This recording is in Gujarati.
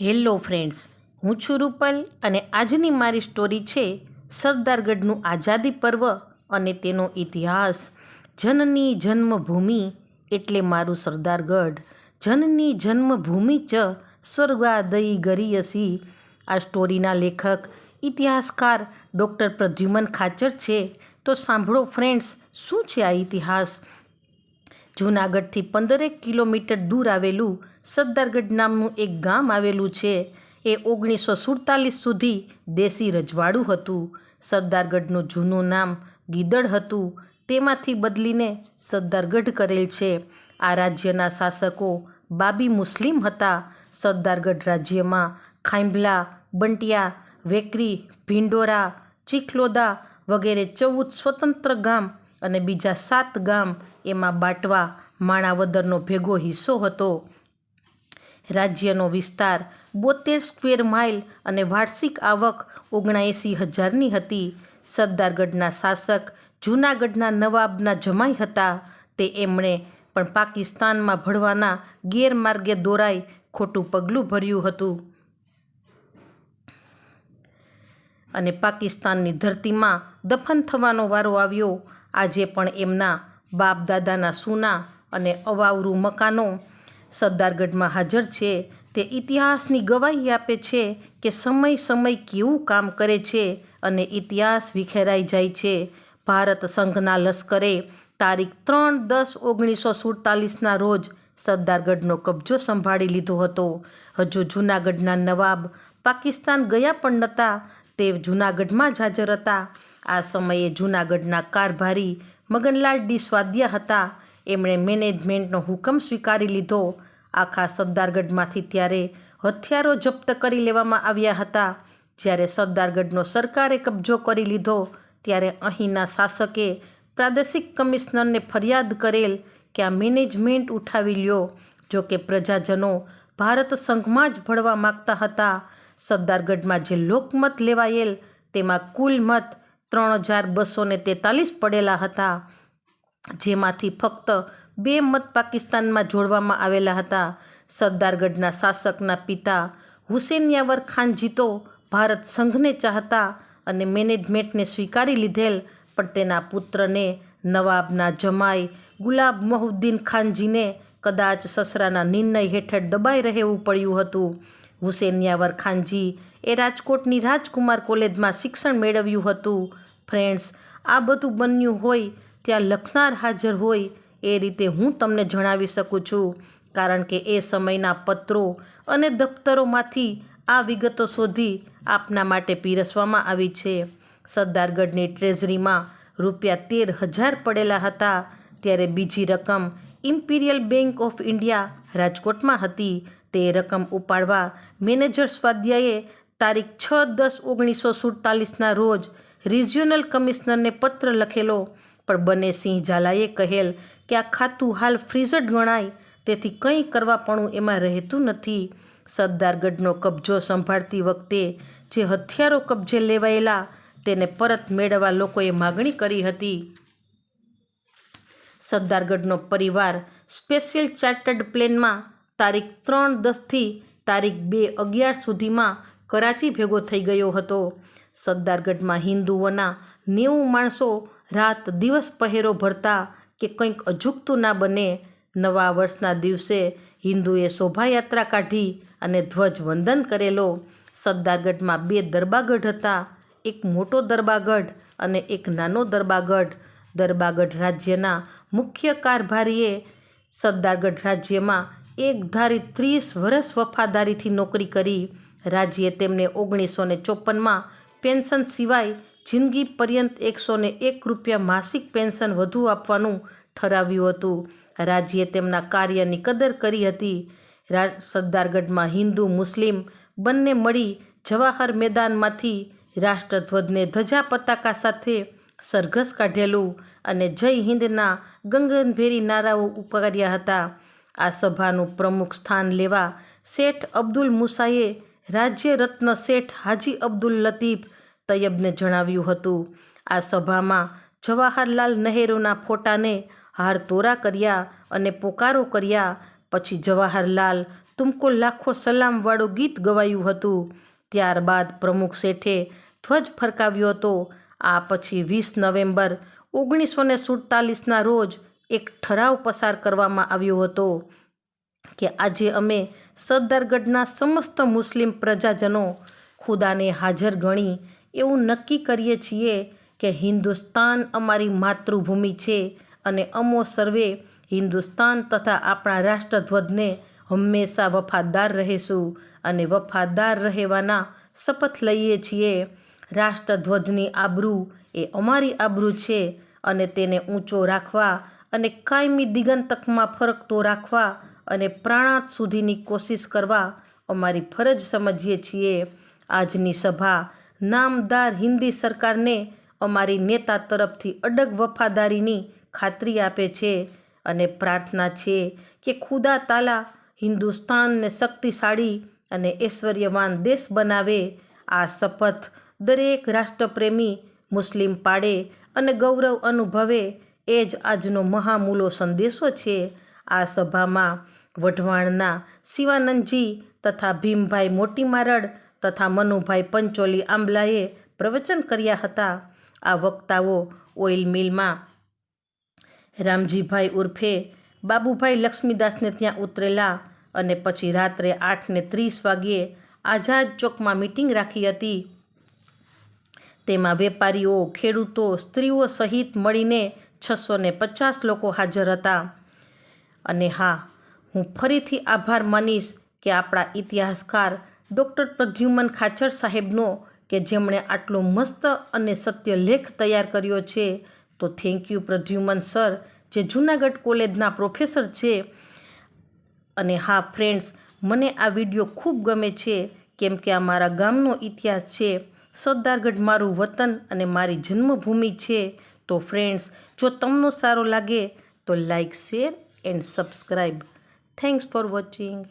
હેલો ફ્રેન્ડ્સ, હું છું રૂપલ અને આજની મારી સ્ટોરી છે સરદારગઢનું આઝાદી પર્વ અને તેનો ઇતિહાસ. જનની જન્મભૂમિ એટલે મારું સરદારગઢ. જનની જન્મભૂમિ ચ સ્વર્ગાદયી ગરીયસી આ સ્ટોરીના લેખક, ઇતિહાસકાર ડૉક્ટર પ્રદ્યુમન ખાચર છે. તો સાંભળો ફ્રેન્ડ્સ, શું છે આ ઇતિહાસ? જૂનાગઢથી પંદરેક કિલોમીટર દૂર આવેલું સરદારગઢ નામનું એક ગામ આવેલું છે. એ ઓગણીસો સુડતાલીસ સુધી દેશી રજવાડું હતું. સરદારગઢનું જૂનું નામ ગીદડ હતું. તેમાંથી બદલીને સરદારગઢ કરેલ છે. આ રાજ્યના શાસકો બાબી મુસ્લિમ હતા. સરદારગઢ રાજ્યમાં ખાંભલા, બંટિયા, વેકરી, ભિંડોરા, ચીખલોદા વગેરે ચૌદ સ્વતંત્ર ગામ અને બીજા સાત ગામ એમાં બાટવા માણાવદરનો ભેગો હિસ્સો હતો. રાજ્યનો વિસ્તાર બોતેર સ્ક્વેર માઇલ અને વાર્ષિક આવક ઓગણએંસી હજારની હતી. સરદારગઢના શાસક, જૂનાગઢના નવાબના જમાઈ હતા. તે એમણે પણ પાકિસ્તાનમાં ભળવાના ગેરમાર્ગે દોરાઈ ખોટું પગલું ભર્યું હતું. અને પાકિસ્તાનની ધરતીમાં દફન થવાનો વારો આવ્યો. આજે પણ એમના બાપ દાદાના સૂના અને અવાવરું મકાનો સરદારગઢમાં હાજર છે. તે ઇતિહાસની ગવાહી આપે છે કે સમય સમય કેવું કામ કરે છે અને ઇતિહાસ વિખેરાઈ જાય છે. ભારત સંઘના લશ્કરે તારીખ ત્રણ દસ ઓગણીસો સુડતાલીસના રોજ સરદારગઢનો કબજો સંભાળી લીધો હતો. હજુ જૂનાગઢના નવાબ પાકિસ્તાન ગયા પણ નહોતા તે જૂનાગઢમાં જ હાજર હતા. આ સમયે જૂનાગઢના કારભારી મગનલાલ ડી સ્વાધ્યા હતા. એમણે મેનેજમેન્ટનો હુકમ સ્વીકારી લીધો. આખા સરદારગઢમાંથી ત્યારે હથિયારો જપ્ત કરી લેવામાં આવ્યા હતા. જ્યારે સરદારગઢનો સરકારે કબજો કરી લીધો, ત્યારે અહીંના શાસકે પ્રાદેશિક કમિશનરને ફરિયાદ કરેલ કે આ મેનેજમેન્ટ ઉઠાવી લ્યો. જો કે પ્રજાજનો ભારત સંઘમાં જ ભળવા માગતા હતા. સરદારગઢમાં જે લોકમત લેવાયેલ, તેમાં કુલ મત ત્રણ હજાર બસો તેતાલીસ પડેલા હતા, જેમાંથી ફક્ત બે મત પાકિસ્તાનમાં જોડવામાં આવેલા હતા. સરદારગઢના શાસકના પિતા હુસેનિયાવર ખાનજી તો ભારત સંઘને ચાહતા અને મેનેજમેન્ટને સ્વીકારી લીધેલ, પણ તેના પુત્રને નવાબના જમાઈ ગુલાબ મહુદ્દીન ખાનજીને કદાચ સસરાના નિર્ણય હેઠળ દબાઈ રહેવું પડ્યું હતું. હુસેનિયાવર ખાનજી એ રાજકોટની રાજકુમાર કોલેજમાં શિક્ષણ મેળવ્યું હતું. ફ્રેન્ડ્સ, આ બધું બન્યું હોય, ત્યાં લખનાર હાજર હોય, એ રીતે હું તમને જણાવી શકું છું. કારણ કે એ સમયના પત્રો અને દફતરોમાંથી આ વિગતો શોધી આપના માટે પીરસવામાં આવી છે. સરદારગઢની ટ્રેઝરીમાં રૂપિયા તેર હજાર પડેલા હતા, ત્યારે બીજી રકમ ઇમ્પિરિયલ બેંક ઓફ ઇન્ડિયા રાજકોટમાં હતી. તે રકમ ઉપાડવા મેનેજર સ્વાધ્યાયે તારીખ છ દસ ઓગણીસો સુડતાલીસના રોજ રિજિયોનલ કમિશનરને પત્ર લખેલો. પણ બંને સિંહ ઝાલાએ કહેલ કે આ ખાતું હાલ ફ્રીઝડ ગણાય, તેથી કંઈ કરવાપણું એમાં રહેતું નથી. સરદારગઢનો કબજો સંભાળતી વખતે જે હથિયારો કબજે લેવાયેલા, તેને પરત મેળવવા લોકોએ માગણી કરી હતી. સરદારગઢનો પરિવાર સ્પેશિયલ ચાર્ટર્ડ પ્લેનમાં તારીખ ત્રણ દસથી તારીખ બે અગિયાર સુધીમાં કરાચી ભેગો થઈ ગયો હતો. સરદારગઢમાં હિન્દુઓના નેવું માણસો રાત દિવસ પહેરો ભરતા કે કંઈક અજુગતું ના બને, નવા વર્ષના દિવસે હિન્દુએ શોભાયાત્રા કાઢી અને ધ્વજ વંદન કરેલો. સરદારગઢમાં બે દરબાગઢ હતા, એક મોટો દરબાગઢ અને એક નાનો દરબાગઢ દરબાગઢ રાજ્યના મુખ્ય કારભારીએ સરદારગઢ રાજ્યમાં એકધારી ત્રીસ વર્ષ વફાદારીથી નોકરી કરી. રાજ્યે તેમને ઓગણીસો ને ચોપનમાં પેન્શન સિવાય જિંદગી પર્યંત એકસો એક રૂપિયા માસિક પેન્શન વધુ આપવાનું ઠરાવ્યું હતું. રાજ્યે તેમના કાર્યની કદર કરી હતી. રાજ સરદારગઢમાં હિન્દુ, મુસ્લિમ બંને મળી જવાહર મેદાનમાંથી રાષ્ટ્રધ્વજને ધજા પતાકા સાથે સરઘસ કાઢેલું અને જય હિન્દના ગંગનભેરી નારાઓ ઉપકાર્યા હતા. આ સભાનું પ્રમુખ સ્થાન લેવા શેઠ અબ્દુલ મુસાએ રાજ્ય રત્ન શેઠ હાજી અબ્દુલ લતીફ તૈયબને જણાવ્યું હતું. આ સભામાં જવાહરલાલ નહેરુના ફોટાને હાર તોરા કર્યા અને પોકારો કર્યા. પછી જવાહરલાલ તુમકો લાખો સલામવાળું ગીત ગવાયું હતું. ત્યારબાદ પ્રમુખ શેઠે ધ્વજ ફરકાવ્યો હતો. આ પછી વીસ નવેમ્બર ઓગણીસો ને સુડતાલીસના રોજ એક ઠરાવ પસાર કરવામાં આવ્યો હતો. કે આજે અમે સરદારગઢના સમસ્ત મુસ્લિમ પ્રજાજનો ખુદાને હાજર ગણી એવું નક્કી કરીએ છીએ કે હિન્દુસ્તાન અમારી માતૃભૂમિ છે અને અમો સર્વે હિન્દુસ્તાન તથા આપણા રાષ્ટ્રધ્વજને હંમેશા વફાદાર રહીશું અને વફાદાર રહેવાના શપથ લઈએ છીએ. રાષ્ટ્રધ્વજની આબરૂ એ અમારી આબરૂ છે અને તેને ઊંચો રાખવા અને કાયમી દિગંતકમાં ફરકતો રાખવા અને પ્રાણાત સુધીની કોશિશ કરવા અમારી ફરજ સમજીએ છીએ. આજની સભા નામદાર હિન્દી સરકારને અમારી નેતા તરફથી અડગ વફાદારીની ખાતરી આપે છે અને પ્રાર્થના છે કે ખુદા તાલા હિન્દુસ્તાનને શક્તિશાળી અને ઐશ્વર્યવાન દેશ બનાવે. આ શપથ દરેક રાષ્ટ્રપ્રેમી, મુસ્લિમ પાડે અને ગૌરવ અનુભવે. એ જ આજનો મહામૂલો સંદેશો છે. આ સભામાં વઢવાણના શિવાનંદજી તથા ભીમભાઈ મોટી મારડ તથા મનુભાઈ પંચોલી આંબલાએ પ્રવચન કર્યા હતા. આ વક્તાઓ ઓઇલ મિલમાં રામજીભાઈ ઉર્ફે બાબુભાઈ લક્ષ્મીદાસને ત્યાં ઉતરેલા અને પછી રાત્રે આઠને ત્રીસ વાગ્યે આઝાદ ચોકમાં મિટિંગ રાખી હતી. તેમાં વેપારીઓ, ખેડૂતો, સ્ત્રીઓ સહિત મળીને છસો પચાસ લોકો હાજર હતા. અને હા, હું ફરીથી આભાર માનીશ કે આપણા ઇતિહાસકાર ડૉક્ટર પ્રદ્યુમન ખાચર સાહેબનો કે જેમણે આટલો મસ્ત અને સત્ય લેખ તૈયાર કર્યો છે. તો થેન્ક યુ પ્રદ્યુમન સર, જે જૂનાગઢ કોલેજના પ્રોફેસર છે. અને હા ફ્રેન્ડ્સ મને આ વીડિયો ખૂબ ગમે છે, કેમ કે આ મારા ગામનો ઇતિહાસ છે. સરદારગઢ મારું વતન અને મારી જન્મભૂમિ છે. તો ફ્રેન્ડ્સ જો તમને સારો લાગે, તો like share and subscribe. Thanks for watching.